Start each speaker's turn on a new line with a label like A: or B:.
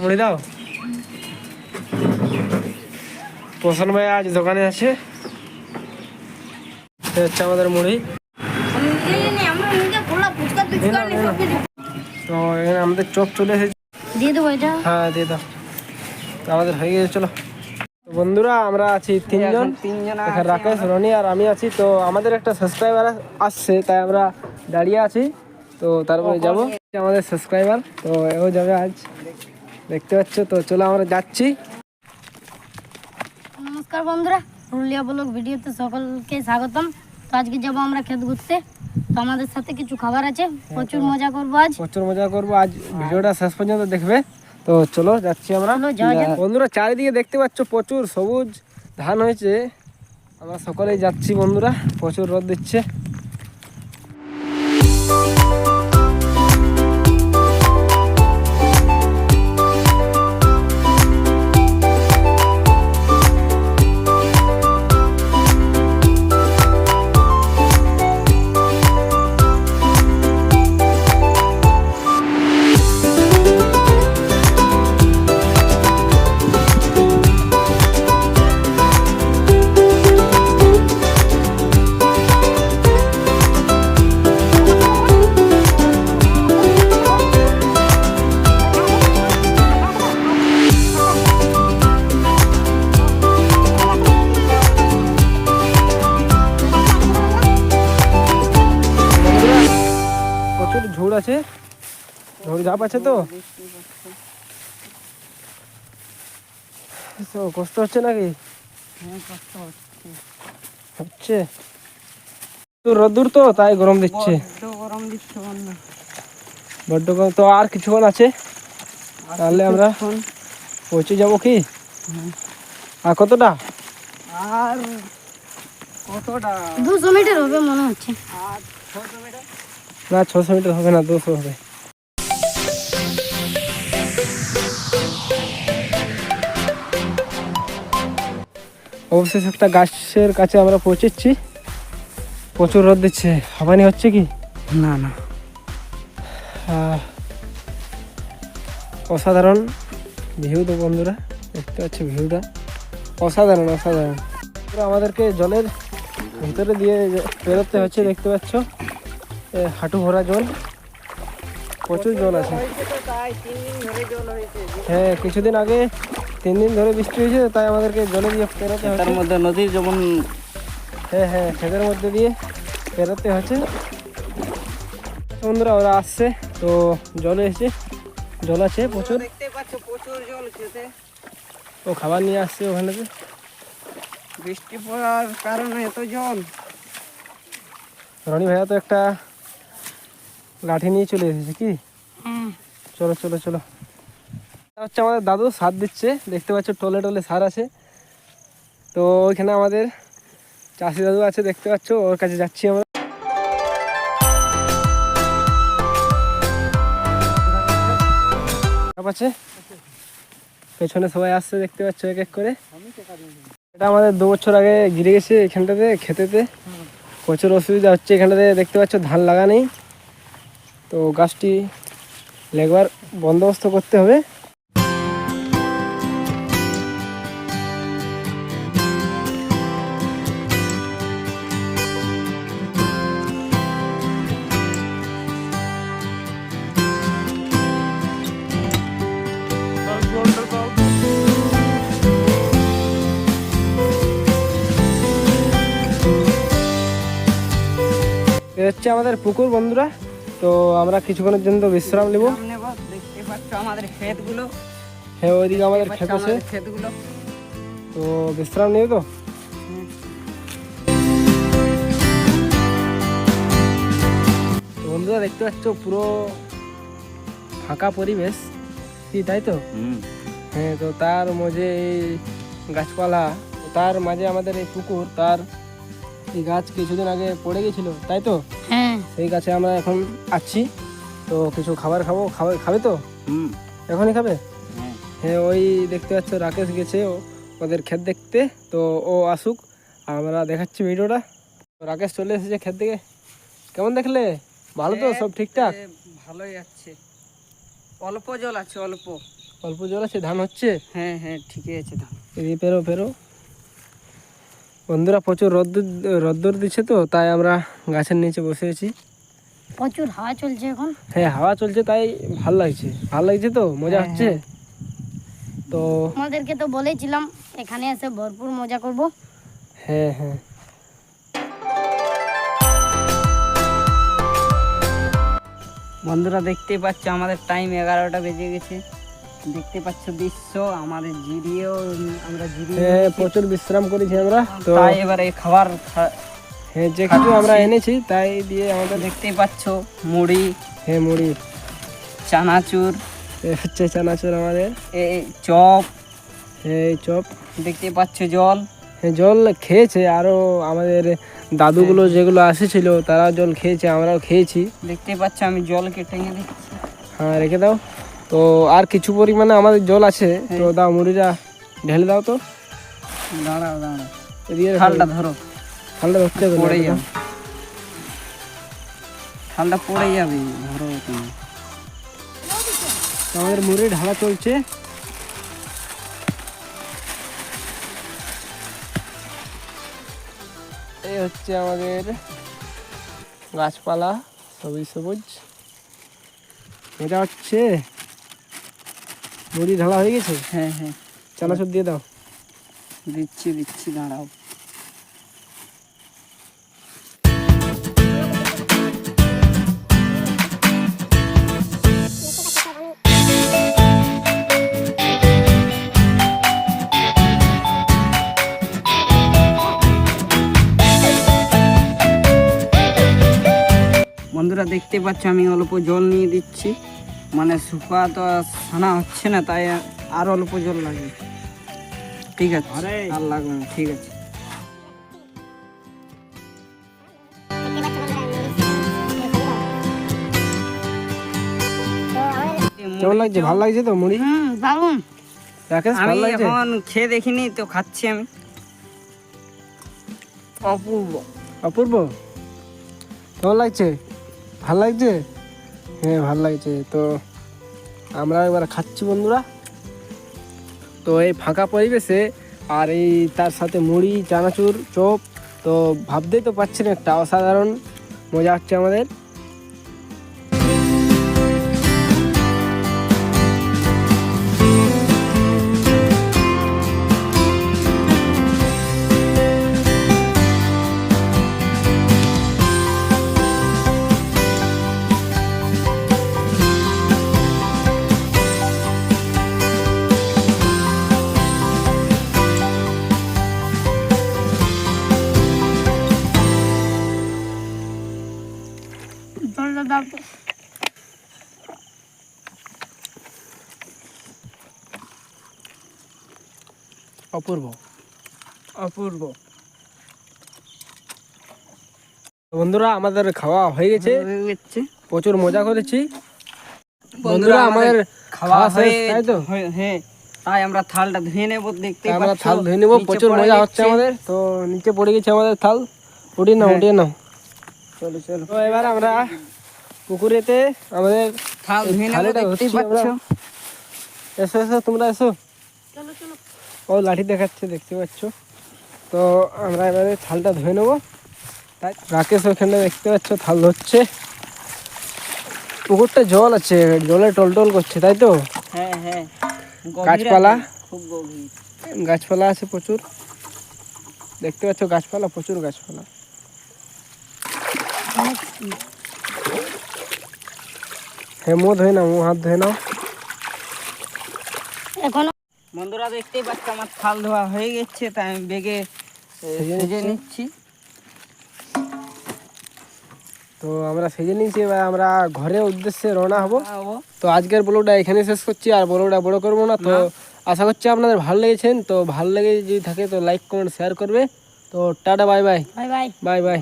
A: মুড়ি দাও। পোষণ ভাই আজ দোকানে আছে। হচ্ছে আমাদের মুড়ি। তো এখানে আমাদের চপ চলে এসেছে।
B: দিয়ে দেবো এটা?
A: হ্যাঁ দিয়ে দাও। তো আমাদের হয়ে গেছে চলো। তো বন্ধুরা আমরা আছি তিনজন।
C: তিনজন
A: রাকেশ রনি আর আমি আছি। তো আমাদের একটা সাবস্ক্রাইবার আসছে তাই আমরা দাঁড়িয়ে আছি। তো তারপরে যাব। আমাদের সাবস্ক্রাইবার তো এও যাবে আজ। দেখতে পাচ্ছ? তো চলো আমরা যাচ্ছি।
B: নমস্কার বন্ধুরা পুরুলিয়া ব্লগ ভিডিওতে সকলকে স্বাগতম। তো আজকে যাব আমরা ক্ষেত ঘুরতে। তো আমাদের সাথে কিছু খাবার আছে। প্রচুর মজা করব আজ।
A: প্রচুর মজা করব। আজ ভিডিওটা শেষ পর্যন্ত দেখবে। তো চলো যাচ্ছি আমরা। বন্ধুরা চারিদিকে দেখতে পাচ্ছ প্রচুর সবুজ ধান হয়েছে। আমরা সকলেই যাচ্ছি বন্ধুরা প্রচুর রোদ দিচ্ছে। আছে? ঝোড় ঝাপ আছে তো? তো কষ্ট হচ্ছে নাকি? হচ্ছে। তো রোদ্দুর তো তাই গরম দিচ্ছে।
C: গরম দিচ্ছে
A: বড্ড গরম। তো আর কিছুক্ষণ আছে? তাহলে আমরা পৌঁছে যাব কি? আর কতটা?
C: আর কতটা?
B: দুশো মিটার হবে মনে হচ্ছে।
C: আর ছশো মিটার
A: না ছশো মিটার হবে না দুশো হবে। অবশেষে একটা গাছের কাছে আমরা পৌঁছেছি। প্রচুর রোদ দিচ্ছে। হাবানি হচ্ছে কি?
C: না না।
A: অসাধারণ ভিউ তো বন্ধুরা দেখতে পাচ্ছি ভিউটা। অসাধারণ অসাধারণ। পুরো আমাদেরকে জলের ভিতরে দিয়ে বেরোতে হচ্ছে দেখতে পাচ্ছ। হাঁটু ভরা জল। প্রচুর জল আছে। হ্যাঁ কিছুদিন আগে তিন দিন ধরে বৃষ্টি হয়েছে তাই আমাদেরকে জলে দিয়ে পেরোতে
C: তার মধ্যে নদীর যেমন
A: হ্যাঁ হ্যাঁ খেতের মধ্যে দিয়ে পেরোতে হচ্ছে। বন্ধুরা ওরা আসছে তো জলে এসে জল আছে প্রচুর।
C: দেখতে পাচ্ছ প্রচুর জল খেতে।
A: ও খাবার নিয়ে আসছে ওখানে
C: বৃষ্টি পড়ার কারণে এত জল।
A: রনি ভাইয়া তো একটা লাঠি নিয়ে চলে এসেছে কি? চলো চলো চলো। হচ্ছে আমাদের দাদু সার দিচ্ছে। দেখতে পাচ্ছ টলে টলে সার আছে। তো ওইখানে আমাদের চাষি দাদু আছে দেখতে পাচ্ছ ওর কাছে যাচ্ছি আমরা। আছে? পেছনে সবাই আসছে দেখতে পাচ্ছ এক এক করে। এটা আমাদের দু বছর আগে গিরে গেছে এখানটাতে খেতেতে। প্রচুর অসুবিধা হচ্ছে এখানটাতে দেখতে পাচ্ছ ধান লাগা নেই। তো গাছটি লেগবার বন্দোবস্ত করতে হবে। হচ্ছে আমাদের পুকুর বন্ধুরা। তো আমরা কিছুক্ষণের জন্য বিশ্রাম নেব।
C: দেখতে পাচ্ছ আমাদের ক্ষেতগুলো।
A: হ্যাঁ ওইদিকে আমাদের
C: দেখতে
A: আছে।
C: ক্ষেতগুলো।
A: তো বিশ্রাম নেবে তো? বন্ধুরা দেখতে পাচ্ছ পুরো ফাঁকা পরিবেশ। কি তাই তো? হ্যাঁ তো তার মাঝে এই গাছপালা তার মাঝে আমাদের এই পুকুর তার এই গাছ কিছুদিন আগে পড়ে গেছিল তাই তো? সেই গাছে আমরা এখন আছি তো কিছু খাবার খাব? খাবার খাবে তো?
C: হুম।
A: এখনই খাবে?
C: হ্যাঁ।
A: হ্যাঁ ওই দেখতে পাচ্ছ রাকেশ গেছে ও- ওদের ক্ষেত দেখতে। তো ও আসুক আমরা দেখাচ্ছি ভিডিওটা। রাকেশ চলে এসেছে ক্ষেত থেকে। কেমন দেখলে? ভালো তো সব ঠিকঠাক?
C: ভালোই আছে। অল্প জল আছে অল্প।
A: অল্প জল আছে ধান হচ্ছে?
C: হ্যাঁ হ্যাঁ ঠিকই আছে ধান।
A: এদিকে পেরো পেরো। বন্ধুরা প্রচুর রোদ্দুর রোদ্দুর দিচ্ছে তো তাই আমরা গাছের নিচে বসে আছি।
B: প্রচুর হাওয়া চলছে এখন।
A: হ্যাঁ হাওয়া চলছে তাই ভালো লাগছে। ভালো লাগছে তো? মজা
C: হ্যাঁ,
A: হচ্ছে? তো
B: আমাদেরকে তো বলেছিলাম এখানে এসে ভরপুর মজা করব।
A: হ্যাঁ হ্যাঁ।
C: বন্ধুরা দেখতেই পাচ্ছ আমাদের টাইম এগারোটা বেজে গেছে। দেখতে পাচ্ছ বিশ্ব আমাদের জিরিয়েও আমরা জিরিয়ে
A: হ্যাঁ প্রচুর বিশ্রাম করেছি আমরা তো
C: তাই এবারে খাবার খা-
A: হ্যাঁ যে কিছু আমরা এনেছি তাই দিয়ে আমাদের
C: দেখতেই পাচ্ছ মুড়ি।
A: হ্যাঁ মুড়ি।
C: চানাচুর।
A: এ হচ্ছে চানাচুর আমাদের।
C: চপ।
A: হ্যাঁ এই চপ।
C: দেখতেই পাচ্ছ জল।
A: হ্যাঁ জল খেয়েছে আরও আমাদের দাদুগুলো যেগুলো আসেছিল তারা জল খেয়েছে আমরাও খেয়েছি।
C: দেখতেই পাচ্ছ আমি জল কেটে দিচ্ছি।
A: হ্যাঁ রেখে দাও। তো আর কিছু পরিমাণে আমাদের জল আছে তো দাও মুড়িটা ঢেলে দাও তো।
C: দাঁড়াও দাঁড়াও। ধরো।
A: থালটা ধরতে
C: পড়ে। যাবে। থালটা পড়ে যাবে ধরো তুমি।
A: আমাদের মুড়ি ঢালা চলছে। এই হচ্ছে আমাদের গাছপালা সবুজ সবুজ। এটা হচ্ছে মুড়ি ঢালা হয়ে গেছে?
C: হ্যাঁ হ্যাঁ।
A: চানাচুর দিয়ে দাও।
C: দিচ্ছি দিচ্ছি দাঁড়াও। বন্ধুরা দেখতে পাচ্ছ আমি অল্প জল নিয়ে দিচ্ছি। মানে শুকা তো ছানা হচ্ছে না তাই আর অল্প জল লাগবে। ঠিক আছে আর। লাগবে না ঠিক আছে।
A: কেমন লাগছে? ভালো লাগছে তো মুড়ি? দারুণ
C: আমি এখন খেয়ে দেখিনি তো খাচ্ছি আমি। অপূর্ব।
A: অপূর্ব? কেমন লাগছে? ভালো লাগছে? হ্যাঁ ভালো লাগছে। তো আমরা এবার খাচ্ছি বন্ধুরা। তো এই ফাঁকা পরিবেশে আর এই তার সাথে মুড়ি, চানাচুর, চপ, তো ভাবতেই তো পাচ্ছেন একটা অসাধারণ মজা হচ্ছে আমাদের।
B: জলটা দাও
A: অপূর্ব।
C: অপূর্ব।
A: বন্ধুরা আমাদের খাওয়া হয়ে গেছে। প্রচুর মজা করেছি।
C: বন্ধুরা
A: আমাদের
C: খাওয়া হয়ে
A: তাই তো?
C: হ্যাঁ তাই আমরা থালটা ধুয়ে নেব দেখতে
A: আমরা থাল ধুয়ে নেব
C: নিচে
A: প্রচুর মজা হচ্ছে আমাদের। তো নিচে পড়ে গেছে আমাদের থাল। উঠিয়ে নাও
C: হ্যাঁ।
A: উঠিয়ে নাও।
C: চলো চলো।
A: তো এবার আমরা পুকুরেতে আমাদের থালিটা এসো এসো তোমরা এসো।
B: চলো চলো।
A: ও লাঠি দেখাচ্ছে দেখতে পাচ্ছ। তো আমরা এবারে থালটা ধুয়ে নেব। তাই রাকেশ ওখানে দেখতে পাচ্ছ থাল ধরছে। পুকুরটা জল আছে জলে টলটল করছে তাই তো?
C: হ্যাঁ হ্যাঁ।
A: গাছপালা?
C: খুব গভীর।
A: গাছপালা আছে প্রচুর। দেখতে পাচ্ছ গাছপালা প্রচুর গাছপালা। হ্যাঁ মুখ ধুয়ে নাও মুখ হাত ধুয়ে নাও।
B: এখনও
C: বন্ধুরা দেখতেই পাচ্ছ আমার থাল ধোয়া হয়ে গেছে তাই আমি বেগে
A: সেজে। নিচ্ছি। তো আমরা সেজে নিয়েছি এবার আমরা ঘরের উদ্দেশ্যে রওনা হব। তো আজকের ব্লগটা এখানে শেষ করছি আর ব্লগটা বড় করব না। তো আশা করছি আপনাদের ভালো লেগেছেন। তো ভালো লেগে যদি থাকে তো লাইক কমেন্ট শেয়ার করবে। তো tata bye bye
B: bye bye
A: bye bye